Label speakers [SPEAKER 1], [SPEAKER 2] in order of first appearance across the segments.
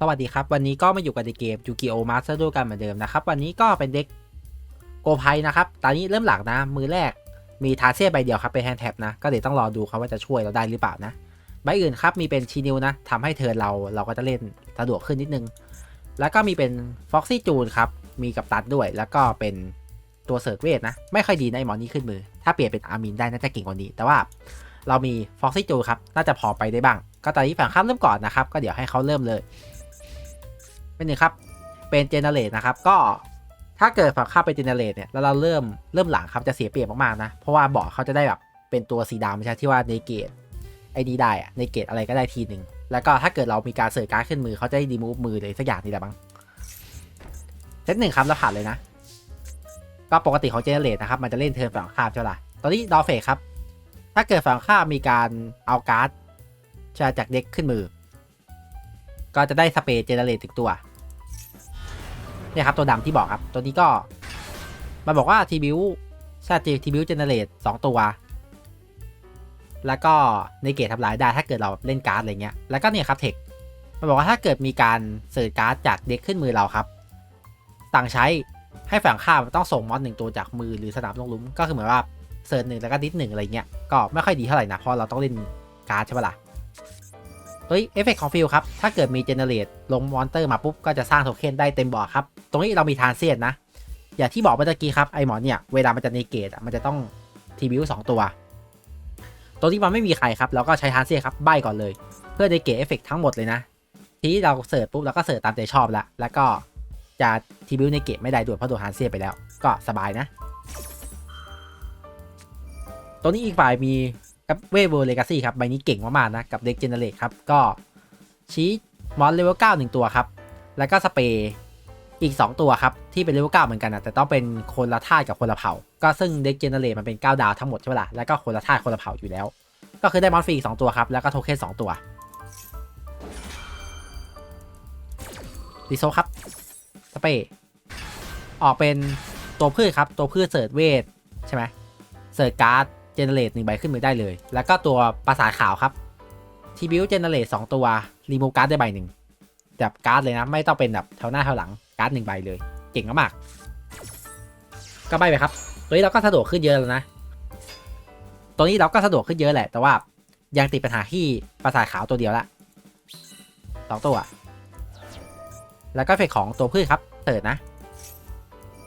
[SPEAKER 1] สวัสดีครับ วันนี้ก็มาอยู่กันในเกมยูกิโอมาสเตอร์ด้วยกันเหมือนเดิมนะครับ วันนี้ก็เป็นเด็กโกไพนะครับตอนนี้เริ่มหลักนะ มือแรกมีทาเซียใบเดียวครับเป็นแฮนด์แท็บนะ ก็เดี๋ยวต้องรอดูครับว่าจะช่วยเราได้หรือเปล่านะ ใบอื่นครับมีเป็นชีนิวนะทำให้เทิร์นเราเราก็จะเล่นสะดวกขึ้นนิดนึง แล้วก็มีเป็นฟ็อกซี่จูนครับมีกับตัดด้วย แล้วก็เป็นตัวเซิร์ฟเวทนะ ไม่ค่อยดีในหมอนี้ขึ้นมือ ถ้าเปลี่ยนเป็นอาร์มินได้น่าจะเก่งกว่านี้ แต่ว่าเรามีฟ็อกซี่จูนครับน่าจะพอไปได้บ้าง ก็ตอนนี้ฝั่งข้ามเริ่มก่อนนะครับก็เดี๋ยวให้เขาเริ่มเลย เป็นหนึ่งครับ เป็นเจเนเรตนะครับ ก็ถ้าเกิดฝั่งข้ามเป็นเจเนเรตเนี่ยแล้วเราเริ่มเริ่มหลังครับจะเสียเปรียบมากๆนะ เพราะว่าเบาะเขาจะได้แบบเป็นตัวสีดำไม่ใช่ที่ว่าในเกตไอ้นี้ได้อะในเกตอะไรก็ได้ทีหนึ่งแล้วก็ถ้าเกิดเรามีการเสิร์ชการ์ดขึ้นมือเขาจะได้ดีมูฟมือเลยสักอย่างนี่แหละบ้างเซตหนึ่งครับแล้วผ่านเลยนะ ก็ปกติของเจเนเรตนะครับมันจะเล่นเทิร์นฝั่งข้ามใช่ไหมล่ตอนนี้ดอเฟกครับ ถ้าเกิดฝั่งข้ามมีการเอาการ์ดจากเด็กขึ้นมือ ก็จะได้สเปรย์เจเนเรตถึงตัวเนี่ยครับตัวดำที่บอกครับ ตัวนี้ก็มันบอกว่าทีบิวใช่ทีบิวเจเนเรตสองตัว แล้วก็ในเกตทำลายได้ถ้าเกิดเราเล่นการ์ดอะไรเงี้ยแล้วก็เนี่ยครับเทคมันบอกว่าถ้าเกิดมีการเสิร์ชการ์ดจากเด็กขึ้นมือเราครับสั่งใช้ให้ฝั่งข้ามต้องส่งมอนหนึ่งตัวจากมือหรือสนามลงลุมก็คือเหมือนว่าเสิร์ชหนึ่งแล้วก็ดิสหนึ่งอะไรเงี้ยก็ไม่ค่อยดีเท่าไหร่นะเพราะเราต้องเล่นการ์ดใช่ปะล่ะ เฮ้ยเอฟเฟกของฟิลครับ ถ้าเกิดมีเจเนเรตลงมอนเตอร์มาปุ๊บ ก็จะสร้างโทเค็นได้เต็มบ่อครับ ตรงนี้เรามีทานเซียนนะ อย่างที่บอกเมื่อกี้ครับ ไอหมอนเนี่ย เวลามันจะเนเกตมันจะต้องทีบิวสองตัว ตัวที่มันไม่มีใครครับ เราก็ใช้ทานเซียนครับ ใบก่อนเลย เพื่อเนเกตเอฟเฟกทั้งหมดเลยนะ ทีนี้เราเสิร์ชปุ๊บเราก็เสิร์ชตามใจชอบละ แล้วก็จะทีบิวเนเกตไม่ได้ด้วยเพราะตัวทานเซียนไปแล้ว ก็สบายนะ ตัวนี้อีกฝ่ายมี กับเวเวอร์เลกาซี่ครับ ใบนี้เก่งมากๆนะ กับเด็กเจเนเรตครับ ก็ชี้มอนเลเวล9 1ตัวครับ แล้วก็สเปย์อีก 2 ตัวครับ ที่เป็นเลเวล9เหมือนกันนะแต่ต้องเป็นคนละธาตุกับคนละเผ่า ก็ซึ่งเด็กเจเนเรตมันเป็น 9 ดาวทั้งหมดใช่ไหมล่ะแล้วก็คนละธาตุคนละเผ่าอยู่แล้ว ก็คือได้มอนฟรีอีก2ตัวครับแล้วก็โทเค็น2ตัวดิโซครับสเปย์ออกเป็นตัวพืชครับ ตัวพืชเสิร์ชเวทใช่ไหมเสิร์ชการ์ด เจเนเรตหนึ่งใบขึ้นมือได้เลย แล้วก็ตัวปราสาทขาวครับทีบิวเจเนเรตสองตัวรีมูฟการ์ดได้ใบหนึ่งแบบการ์ดเลยนะ ไม่ต้องเป็นแบบแถวหน้าแถวหลังการ์ดหนึ่งใบเลย เก่งมากๆก็ใบไปครับ ตัวนี้เราก็สะดวกขึ้นเยอะแล้วนะ ตัวนี้เราก็สะดวกขึ้นเยอะแหละ แต่ว่ายังติดปัญหาที่ปราสาทขาวตัวเดียวละสองตัว แล้วก็เฟกของตัวพืชครับเติร์ดนะ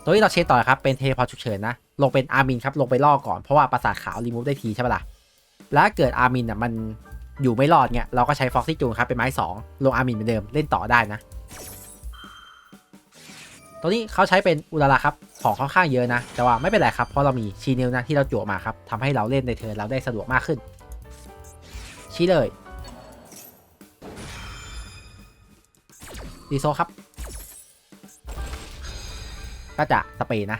[SPEAKER 1] ตัวที่เราเช็คต่อครับเป็นเทพอฉุกเฉินนะ ลงเป็นอาร์มินครับลงไปล่อก่อนเพราะว่าปราสาทขาวรีมูฟได้ทีใช่ปะล่ะแล้วเกิดอาร์มินอะมันอยู่ไม่รอดเนี่ยเราก็ใช้ฟ็อกซี่จูนครับเป็นไม้ 2 ลงอาร์มินเหมือนเดิมเล่นต่อได้นะ ตัวนี้เขาใช้เป็นอุลาระครับของค่อนข้างเยอะนะ แต่ว่าไม่เป็นไรครับเพราะเรามีชีเนิวนะที่เราจั่วมาครับทำให้เราเล่นในเทิร์นเราได้สะดวกมากขึ้น ชี้เลยดีโซครับ ก็จะสเปรย์นะ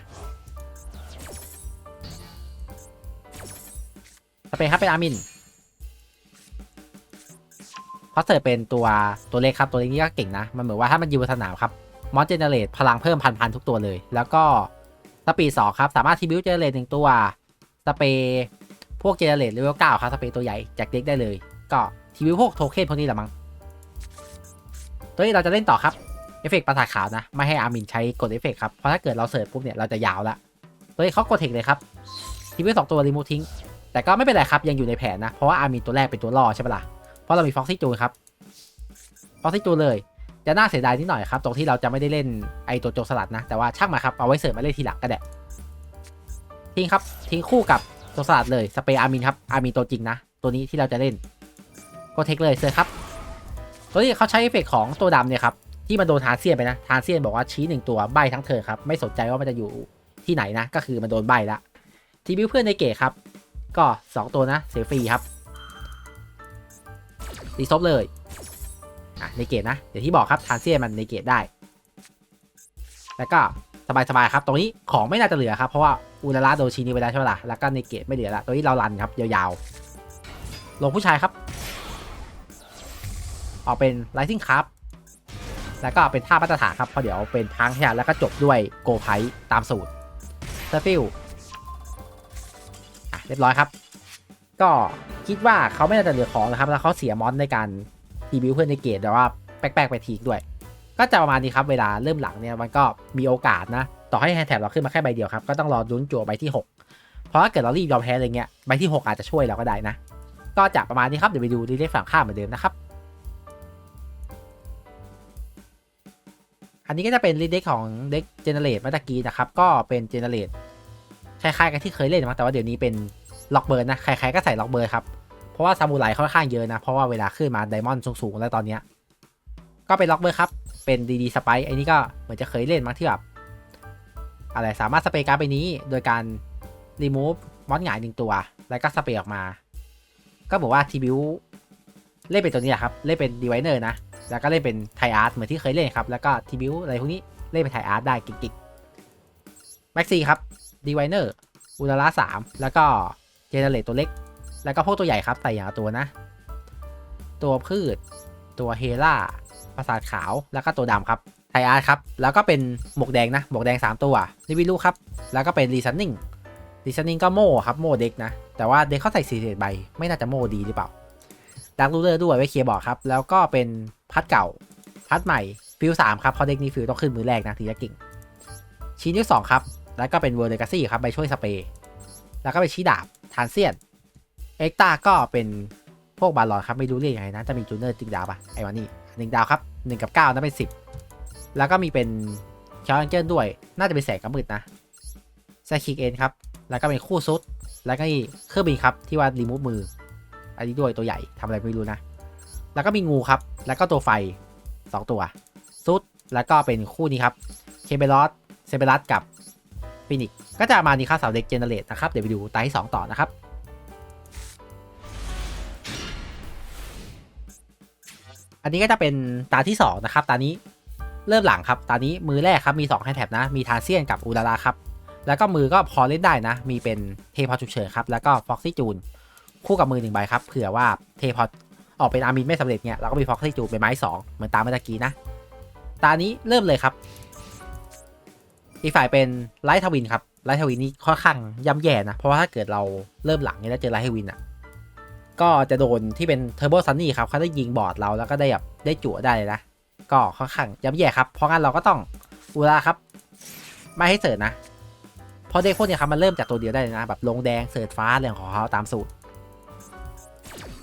[SPEAKER 1] เปรย์ครับเป็นอาร์มินเพราะเสิร์ฟเป็นตัวตัวเล็กครับตัวเล็กนี่ก็เก่งนะ มันเหมือนว่าถ้ามันยืนบนสนามครับมอนเจเนเรตพลังเพิ่มพันพันทุกตัวเลย แล้วก็สปีดสองครับ สามารถทีบิวเจเนเรตหนึ่งตัว สเปรย์พวกเจเนเรตเลเวลเก้าครับสเปรย์ตัวใหญ่จากเด็กได้เลย ก็ทีบิวพวกโทเค็นพวกนี้แหละมั้งตัวนี้เราจะเล่นต่อครับเอฟเฟกต์ปราสาทขาวนะ ไม่ให้อาร์มินใช้กดเอฟเฟกต์ครับ เพราะถ้าเกิดเราเสิร์ชปุ๊บเนี่ยเราจะยาวละตัวนี้เขากดเทคเลยครับทีวีสองตัวรีมูทิ้ง แต่ก็ไม่เป็นไรครับยังอยู่ในแผนนะ เพราะว่าอาร์มินตัวแรกเป็นตัวล่อใช่ปะล่ะ เพราะเรามีฟ็อกซี่จูนครับฟ็อกซี่จูนเลยจะน่าเสียดายนิดหน่อยครับตรงที่เราจะไม่ได้เล่นไอตัวโจกสลัดนะแต่ว่าช่างมาครับเอาไว้เสิร์ฟมาเล่นทีหลังก็ได้ทิ้งครับทิ้งคู่กับโจกสลัดเลยสเปรย์อาร์มินครับอาร์มินตัวจริงนะ ตัวนี้ที่เราจะเล่นกดเทคเลยเสร์ครับ ตัวนี้เขาใช้เอฟเฟกของตัวดำเนี่ยครับที่มันโดนทานเซียนไปนะทานเซียนบอกว่าชี้หนึ่งตัวใบทั้งเธอครับไม่สนใจว่ามันจะอยู่ที่ไหนนะก็คือมันโดนใบละทีบิวเพื่อนในเกตครับ ก็ 2 ตัวนะเสียฟรีครับรีซบเลยอะในเกตนะเดี๋ยวที่บอกครับทานเซียมันในเกตได้ แล้วก็สบายๆครับ ตรงนี้ของไม่น่าจะเหลือครับเพราะว่าอุลาระโดชีนีไปแล้วใช่ไหมล่ะแล้วก็ในเกตไม่เหลือละตัวนี้เรารันครับยาวๆ ลงผู้ชายครับออกเป็น Rising ครับแล้วก็เป็นท่ามาตรฐานครับเพราะเดี๋ยวเป็นพังแค่แล้วก็จบด้วยโกไพตามสูตรเซฟิล เรียบร้อยครับ ก็คิดว่าเขาไม่น่าจะเหลือของนะครับ แล้วเขาเสียมอนในการทีบิวเพื่อนในเกตแต่ว่าแปลกๆไปทีกด้วย ก็จะประมาณนี้ครับเวลาเริ่มหลังเนี่ยมันก็มีโอกาสนะ ต่อให้แฮนด์แท็บเราขึ้นมาแค่ใบเดียวครับ ก็ต้องรอลุ้นจั่วใบที่ 6 เพราะถ้าเกิดเรารีบยอมแพ้อะไรเงี้ยใบที่ 6 อาจจะช่วยเราก็ได้นะ ก็จะประมาณนี้ครับเดี๋ยวไปดูดีเล็กฝั่งข้ามเหมือนเดิมนะครับอันนี้ก็จะเป็นรีเด็กของเด็กเจเนเรตเมื่อกี้นะครับ ก็เป็นเจเนเรต คล้ายๆกันที่เคยเล่นมาแต่ว่าเดี๋ยวนี้เป็นล็อกเบิร์นนะ ใครๆก็ใส่ล็อกเบิร์นครับ เพราะว่าซามูไรค่อนข้างเยอะนะ เพราะว่าเวลาขึ้นมาไดมอนด์สูงๆ แล้วตอนเนี้ย ก็เป็นล็อกเบิร์นครับ เป็นดีดีสไปไอ้นี่ก็เหมือนจะเคยเล่นมาที่แบบอะไรสามารถสเปรย์การ์ดไปนี้ โดยการรีมูฟมอนหงายหนึ่งตัว แล้วก็สเปรย์ออกมา ก็บอกว่าทีบิวเล่นเป็นตัวนี้แหละครับ เล่นเป็นดีไวเนอร์นะ แล้วก็เล่นเป็นไทอาร์ตเหมือนที่เคยเล่นครับ แล้วก็ทีบิวอะไรพวกนี้เล่นเป็นไทอาร์ตได้กิ๊กๆแม็กซี่ครับ ดีไวเนอร์อุลาร่าสามแล้วก็เจเนเรตตัวเล็ก แล้วก็พวกตัวใหญ่ครับใส่อย่าตัวนะ ตัวพืช ตัวเฮล่าประสาทขาวแล้วก็ตัวดำครับไทอาร์ตครับ แล้วก็เป็นหมวกแดงนะ หมวกแดง 3 ตัวนิวิลูครับ แล้วก็เป็นรีซันนิ่งรีซันนิ่งก็โม่ครับ โม่เด็กนะ แต่ว่าเด็กเขาใส่สี่ใบ ไม่น่าจะโม่ดีหรือเปล่าดักรูเลอร์ด้วยไว้เคลียร์บอร์ดครับ แล้วก็เป็นพัดเก่า พัดใหม่ฟิลสามครับเพราะเด็กนี้ฟิลต้องขึ้นมือแรกนะถึงจะเก่งชิ้นที่สองครับ แล้วก็เป็นเวอร์เดกาซี่ครับไปช่วยสเปรย์แล้วก็เป็นชีดาบทานเซียน เอ็กตาก็เป็นพวกบาลอนครับไม่รู้เรียกยังไงนะจะมีจูเนอร์จิกดาวปะไอ้วันนี้หนึ่งดาวครับหนึ่งกับเก้านั่นเป็นสิบแล้วก็มีเป็นชาร์ลเจอร์ด้วย น่าจะเป็นแสงกำมืดนะไซคิกเอ็นครับ แล้วก็เป็นคู่ซุด แล้วก็นี่เครื่องบินครับที่ว่ารีมูฟมือ อันนี้ด้วยตัวใหญ่ทำอะไรไม่รู้นะ แล้วก็มีงูครับ แล้วก็ตัวไฟ 2 ตัว ซุด แล้วก็เป็นคู่นี้ครับ เคเบลอสเซเบรัสกับ ฟินิกก็จะมาดีค่าเสาเด็กเจเนเรตนะครับ เดี๋ยวไปดูตาที่ 2 ต่อนะครับอันนี้ก็จะเป็นตาที่ 2 นะครับ ตานี้เริ่มหลังครับ ตานี้มือแรกครับ มี2แฮนแท็บนะ มีทาเซียนกับอูดาราครับ แล้วก็มือก็พอเล่นได้นะ มีเป็นเทพอฉุกเฉินครับ แล้วก็ฟ็อกซี่จูน คู่กับมือหนึ่งใบครับ เผื่อว่าเทพอออกเป็นอาร์มินไม่สำเร็จเนี่ย เราก็มีฟ็อกซี่จูนเป็นไม้สองเหมือนตามเมื่อกี้นะ ตานี้เริ่มเลยครับ อีกฝ่ายเป็นไลท์ทวินครับไลท์ทวินนี่ค่อนข้างย่ำแย่นะ เพราะว่าถ้าเกิดเราเริ่มหลังเนี่ยแล้วเจอไลท์ทวินอะก็จะโดนที่เป็นเทอร์โบซันนี่ครับเขาได้ยิงบอร์ดเราแล้วก็ได้แบบได้จั่วได้เลยนะ ก็ค่อนข้างย่ำแย่ครับ เพราะงั้นเราก็ต้องอุราครับ ไม่ให้เสิร์ชนะเพราะเด็กพวกเนี้ยครับมันเริ่มจากตัวเดียวได้เลยนะ แบบลงแดงเสิร์ชฟ้าเรื่องของเขาตามสูตร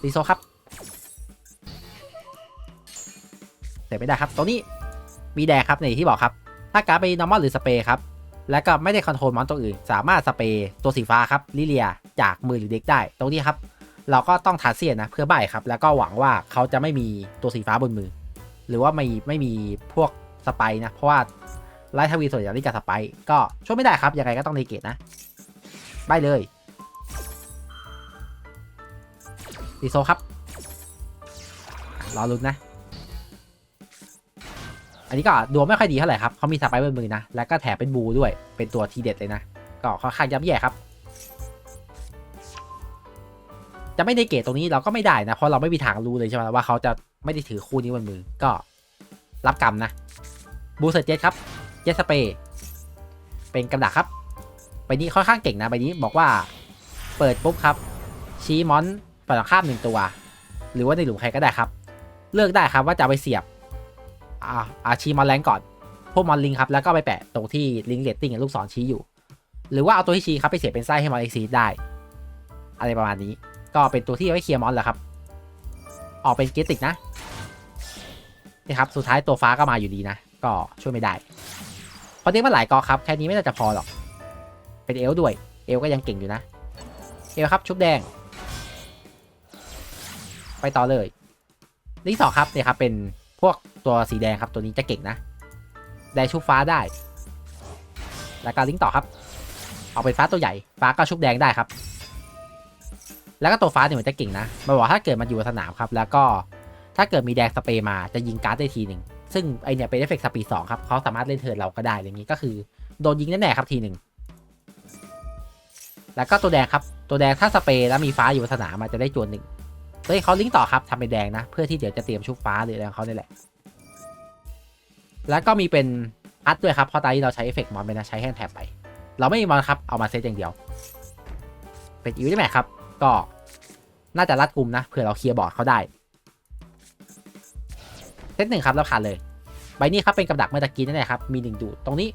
[SPEAKER 1] รีโซครับแต่ไม่ได้ครับ ตัวนี้มีแดงครับในที่บอกครับ ถ้าการ์ดไปนอร์มอลหรือสเปร์ครับ แล้วก็ไม่ได้คอนโทรลมอนตัวอื่น สามารถสเปร์ตัวสีฟ้าครับลิเลียจากมือหรือเด็กได้ ตรงนี้ครับเราก็ต้องทาเซียนนะเพื่อใบครับ แล้วก็หวังว่าเขาจะไม่มีตัวสีฟ้าบนมือ หรือว่าไม่ไม่มีพวกสไปนะ เพราะว่าไลท์ทวีส่วนใหญ่เล่นกับสไปก็ช่วยไม่ได้ครับ ยังไงก็ต้องในเกตนะใบเลยดีโซครับ รอลุ้นนะ อันนี้ก็ดวงไม่ค่อยดีเท่าไหร่ครับเขามีสไปเบนมือนะ แล้วก็แถมเป็นบูด้วย เป็นตัวทีเด็ดเลยนะ ก็ค่อนข้างยับแย่ครับ จะไม่ได้เกตตรงนี้เราก็ไม่ได้นะ เพราะเราไม่มีทางรู้เลยใช่ไหมว่าเขาจะไม่ได้ถือคู่นี้บนมือ ก็รับกรรมนะ บูเซอร์เจ็ครับ เจสเปย์เป็นกำดักครับใบนี้ค่อนข้างเก่งนะใบนี้บอกว่า เปิดปุ๊บครับ ชี้มอนฝั่งข้ามหนึ่งตัว หรือว่าในหลุมใครก็ได้ครับ เลือกได้ครับว่าจะไปเสียบ อาอาชีมอนแรงก่อน พวกมอนลิงครับ แล้วก็ไปแปะตรงที่ลิงเลตติ้งลูกศรชี้อยู่ หรือว่าเอาตัวที่ชี้ครับไปเสียเป็นไส้ให้มอนเอ็กซีได้ อะไรประมาณนี้ ก็เป็นตัวที่ไว้เคลียร์มอนแหละครับ ออกเป็นเกติกนะนี่ครับ สุดท้ายตัวฟ้าก็มาอยู่ดีนะ ก็ช่วยไม่ได้เพราะเด็กมันหลายกอครับ แค่นี้ไม่น่าจะพอหรอก เป็นเอลด้วย เอลก็ยังเก่งอยู่นะ เอลครับชุบแดง ไปต่อเลยลิงสองครับเนี่ยครับเป็น พวกตัวสีแดงครับตัวนี้จะเก่งนะ แดงชุบฟ้าได้ แล้วก็ลิงต่อครับ เอาเป็นฟ้าตัวใหญ่ ฟ้าก็ชุบแดงได้ครับ แล้วก็ตัวฟ้าเนี่ยมันจะเก่งนะ มันบอกถ้าเกิดมันอยู่สนามครับ แล้วก็ถ้าเกิดมีแดงสเปรย์มาจะยิงการ์ดได้ทีหนึ่ง ซึ่งไอเนี่ยเป็นเอฟเฟกต์สปีดสองครับเขาสามารถเล่นเทิร์นเราก็ได้อย่างนี้ก็คือโดนยิงแน่ๆครับทีหนึ่งแล้วก็ตัวแดงครับ ตัวแดงถ้าสเปรย์แล้วมีฟ้าอยู่ในสนามมันจะได้จวนหนึ่ง เฮ้ยเขาลิงก์ต่อครับทำเป็นแดงนะ เพื่อที่เดี๋ยวจะเตรียมชุบฟ้าหรืออะไรของเขาเนี่ยแหละ แล้วก็มีเป็นพัดด้วยครับ เพราะตอนนี้เราใช้เอฟเฟกต์มอนไปนะ ใช้แฮนด์แท็บไป เราไม่มีมอนครับ เอามาเซตอย่างเดียว เป็นอีวิทแมครับ ก็น่าจะรัดกลุ่มนะ เผื่อเราเคลียร์บอร์ดเขาได้ เซตหนึ่งครับแล้วผ่านเลย ใบนี้ครับเป็นกับดักเมื่อตะกี้นั่นแหละครับ มีหนึ่งดูดตรงนี้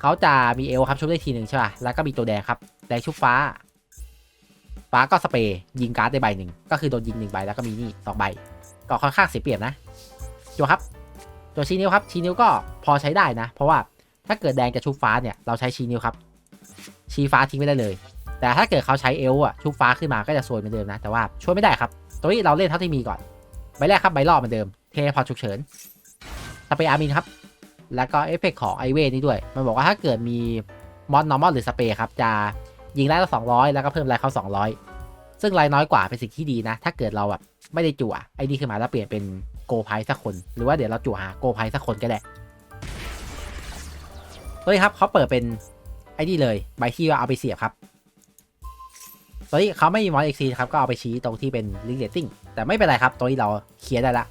[SPEAKER 1] เขาจะมีเอลครับชุบได้ทีหนึ่งใช่ป่ะ แล้วก็มีตัวแดงครับ แดงชุบฟ้า ฟ้าก็สเปรย์ยิงการ์ดได้ใบหนึ่งก็คือโดนยิงหนึ่งใบแล้วก็มีนี่สองใบ ก็ค่อนข้างเสียเปรียบนะจัวครับตัวชี้นิ้วครับชี้นิ้วก็พอใช้ได้นะ เพราะว่าถ้าเกิดแดงจะชุบฟ้าเนี่ยเราใช้ชี้นิ้วครับ ชี้ฟ้าทิ้งไม่ได้เลย แต่ถ้าเกิดเขาใช้เอลอะชุบฟ้าขึ้นมาก็จะซวยเหมือนเดิมนะ แต่ว่าช่วยไม่ได้ครับ ตัวนี้เราเล่นเท่าที่มีก่อนใบแรกครับใบรอบเหมือนเดิมเทพอฉุกเฉินสเปรย์อามินครับแล้วก็เอฟเฟกต์ของไอเวนี่ด้วย มันบอกว่าถ้าเกิดมีมอนนอร์มอลหรือสเปรย์ครับจะ ยิงไล่ละ200 แล้วก็เพิ่มไล่เข้า 200 ซึ่งไล่น้อยกว่าเป็นสิ่งที่ดีนะ ถ้าเกิดเราแบบไม่ได้จั่วไอ้นี่ขึ้นมาแล้วเปลี่ยนเป็นโกไพสักคน หรือว่าเดี๋ยวเราจั่วหาโกไพสักคนก็ได้ตัวนี้ครับเขาเปิดเป็นไอ้นี่เลยใบที่ว่าเอาไปเสียบครับตัวนี้เขาไม่มีมอนเอ็กซีครับก็เอาไปชี้ตรงที่เป็นลิงเลตติ้งแต่ไม่เป็นไรครับตัวนี้เราเคลียร์ได้ละ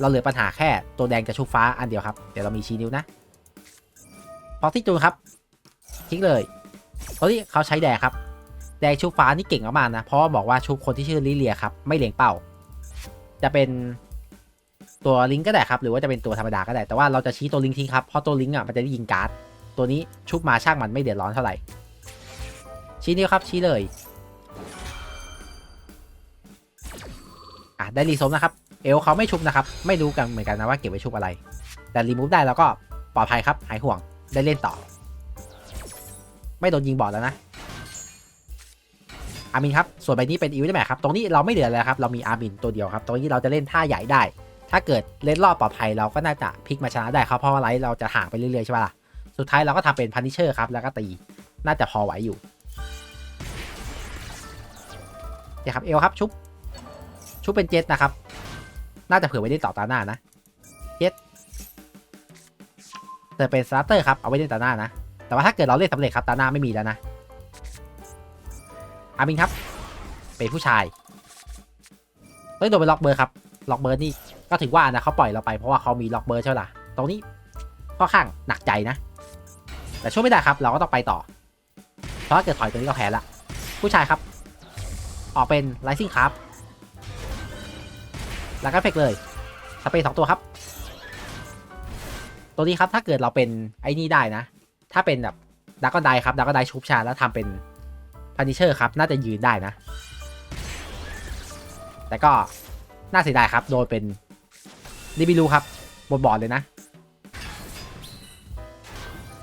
[SPEAKER 1] เราเหลือปัญหาแค่ตัวแดงจะชุบฟ้าอันเดียวครับเดี๋ยวเรามีชี้นิ้วนะพอที่จูนครับทิ้งเลย เพราะที่เขาใช้แดงครับ แดงชุบฟ้านี่เก่งมากๆนะ เพราะบอกว่าชุบคนที่ชื่อลิเลียครับ ไม่เลียงเป้า จะเป็นตัวลิงก็ได้ครับ หรือว่าจะเป็นตัวธรรมดาก็ได้ แต่ว่าเราจะชี้ตัวลิงทิ้งครับ เพราะตัวลิงอะมันจะได้ยิงการ์ด ตัวนี้ชุบมาช่างมันไม่เดือดร้อนเท่าไหร่ ชี้นิ้วครับชี้เลยอะได้รีโซมนะครับ เอลเขาไม่ชุบนะครับ ไม่รู้กันเหมือนกันนะว่าเก็บไว้ชุบอะไร แต่รีมูฟได้แล้วก็ปลอดภัยครับ หายห่วง ได้เล่นต่อ ไม่โดนยิงบอดแล้วนะอาร์มินครับ ส่วนใบนี้เป็นอีวิทแมครับ ตรงนี้เราไม่เหลือแล้วครับ เรามีอาร์มินตัวเดียวครับ ตรงนี้เราจะเล่นท่าใหญ่ได้ ถ้าเกิดเล่นรอบปลอดภัยเราก็น่าจะพลิกมาชนะได้ครับ เพราะว่าไลท์เราจะห่างไปเรื่อยๆใช่ปะล่ะ สุดท้ายเราก็ทำเป็นพันนิเชอร์ครับ แล้วก็ตี น่าจะพอไหวอยู่เดี๋ยวครับ เอลครับ ชุบ ชุบเป็นเจ็ตนะครับ น่าจะเผื่อไว้ได้ต่อตาหน้านะ เจ็ตแต่เป็นสตาร์เตอร์ครับ เอาไว้เล่นตาหน้านะ แต่ว่าถ้าเกิดเราเล่นสำเร็จครับตาหน้าไม่มีแล้วนะอามินครับ เป็นผู้ชายเฮ้ยโดนไปล็อกเบอร์ครับล็อกเบอร์นี่ก็ถือว่านะเขาปล่อยเราไปเพราะว่าเขามีล็อกเบอร์ใช่ไหมล่ะตรงนี้ค่อนข้างหนักใจนะ แต่ช่วยไม่ได้ครับ เราก็ต้องไปต่อ เพราะาเกิดถอยตรงนี้ก็แพ้ละผู้ชายครับ ออกเป็นไลซิ่งครับแล้วก็เฟกเลยสเปรย์สองตัวครับ ตัวนี้ครับถ้าเกิดเราเป็นไอ้นี่ได้นะ ถ้าเป็นแบบดักก็ไดครับดักก็ไดชุบชาแล้วทำเป็นพันิเชอร์ครับ น่าจะยืนได้นะ แต่ก็น่าเสียดายครับ โดนเป็นดิบิลูครับบนบอร์ดเลยนะ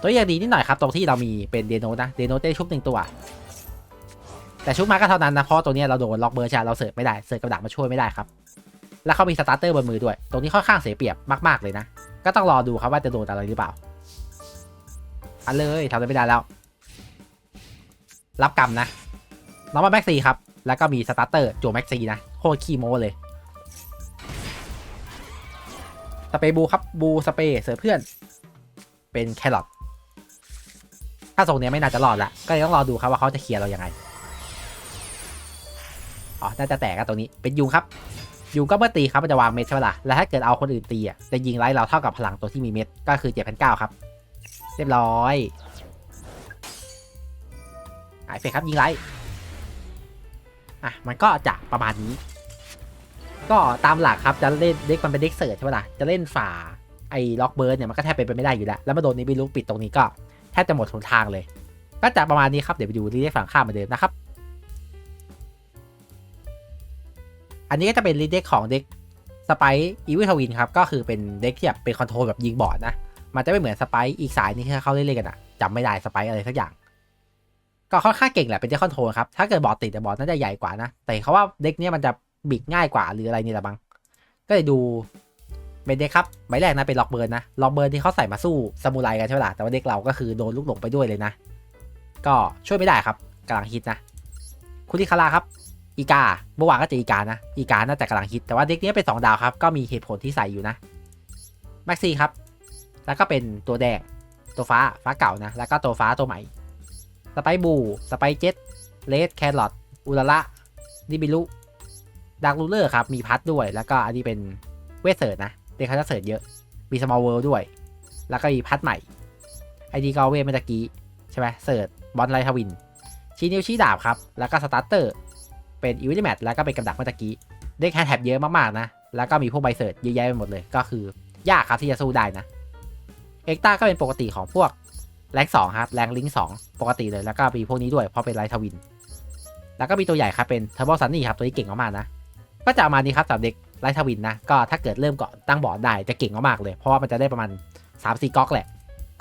[SPEAKER 1] ตัวอย่างดีนิดหน่อยครับ ตรงที่เรามีเป็นเดโนนะเดโนได้ชุบหนึ่งตัว แต่ชุบมาก็เท่านั้นนะ เพราะตัวนี้เราโดนล็อกเบอร์ชาเราเสิร์ฟไม่ได้ เสิร์ฟกระดักมาช่วยไม่ได้ครับ แล้วเขามีสตาร์เตอร์บนมือด้วย ตรงนี้ค่อนข้างเสียเปรียบมาก ๆเลยนะ ก็ต้องรอดูครับว่าจะโดนอะไรหรือเปล่า อันเลยทำอะไรไม่ได้แล้ว รับกรรมนะน้องมาแม็กซีครับ แล้วก็มีสตาร์เตอร์โจแม็กซีนะ โคตรขี้โม้เลย สเปย์บูครับ บูสเปย์เสือเพื่อน เป็นแครอทถ้าทรงเนี้ยไม่น่าจะรอดละ ก็เลยต้องรอดูครับว่าเขาจะเคลียร์เรายังไง อ๋อ น่าจะแตกกันตรงนี้ เป็นยุงครับ ยุงก็เมื่อตีครับมันจะวางเม็ดใช่ไหมล่ะ แล้วถ้าเกิดเอาคนอื่นตีอะ จะยิงไล่เราเท่ากับพลังตัวที่มีเม็ด ก็คือ7,900ครับ เรียบร้อยไอเฟกครับยิงไล่อะมันก็จะประมาณนี้ ก็ตามหลักครับจะเล่นเด็กมันเป็นเด็กเสิร์ชใช่ไหมล่ะจะเล่นฝ่าไอ้ล็อกเบิร์ดเนี่ยมันก็แทบเป็นไปไม่ได้อยู่แล้ว แล้วมาโดนนิบิลุกปิดตรงนี้ก็แทบจะหมดหนทางเลย ก็จะประมาณนี้ครับเดี๋ยวไปดูรีเด็กฝั่งข้ามเหมือนเดิมนะครับ อันนี้ก็จะเป็นรีเด็กของเด็กสไปอีวิทวินครับก็คือเป็นเด็กที่แบบเป็นคอนโทรลแบบยิงบอร์ดนะ มันจะไม่เหมือนสไปอีกสายนี้ที่เขาเล่นๆกันอะจำไม่ได้สไปอะไรสักอย่าง ก็ค่อนข้างเก่งแหละเป็นเด็กคอนโทรลครับ ถ้าเกิดบอดติดแต่บอดน่าจะใหญ่กว่านะ แต่เขาว่าเด็กเนี้ยมันจะบิดง่ายกว่าหรืออะไรนี่แหละบัง ก็เลยดูเป็นเด็กครับใบแรกนะเป็นล็อกเบิร์นนะล็อกเบิร์นที่เขาใส่มาสู้ซามูไรกันใช่ไหมล่ะแต่ว่าเด็กเราก็คือโดนลูกหลงไปด้วยเลยนะ ก็ช่วยไม่ได้ครับกำลังฮิตนะคุณทิคาราครับอีกาเมื่อวานก็เจออีกานะอีกาน่าจะกำลังฮิตแต่ว่าเด็กนี้เป็นสองดาวครับก็มีเหตุผลที่ใส่อยู่นะแม็กซี่ครับ แล้วก็เป็นตัวแดง ตัวฟ้าฟ้าเก่านะ แล้วก็ตัวฟ้าตัวใหม่ สไปบู สไปเจ็ตเลดแครอทอุลาระดิบิลุดักลูเลอร์ครับ มีพัดด้วย แล้วก็อันนี้เป็นเวสเซิร์นะ เด็กเขาจะเสิร์ชเยอะ มีสมอลเวิลด์ด้วย แล้วก็มีพัดใหม่ ไอดีก็เวเมื่อกี้ ใช่ไหมเสิร์ชบอลไลทวิน ชี้นิ้วชี้ดาบครับ แล้วก็สตาร์เตอร์ เป็นอีวิลแมทแล้วก็เป็นกำดักเมื่อกี้ เด็กแฮนด์แท็บเยอะมากๆนะ แล้วก็มีพวกใบเสิร์ชเยอะแยะไปหมดเลย ก็คือยากครับที่จะสู้ได้นะ เอ็กต้าก็เป็นปกติของพวกแรงสองครับแรงลิงสองปกติเลยแล้วก็มีพวกนี้ด้วยเพราะเป็นไลท์ทวิน แล้วก็มีตัวใหญ่ครับเป็นเทอร์โบซันนี่ครับตัวนี้เก่งมากๆนะ ก็จะมานี้ครับสำหรับเด็กไลท์ทวินนะก็ถ้าเกิดเริ่มก่อนตั้งบอร์ดได้จะเก่งมากๆเลย เพราะว่ามันจะได้ประมาณ3-4ก๊อกแหละ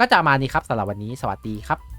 [SPEAKER 1] ก็จะมานี้ครับสำหรับวันนี้สวัสดีครับ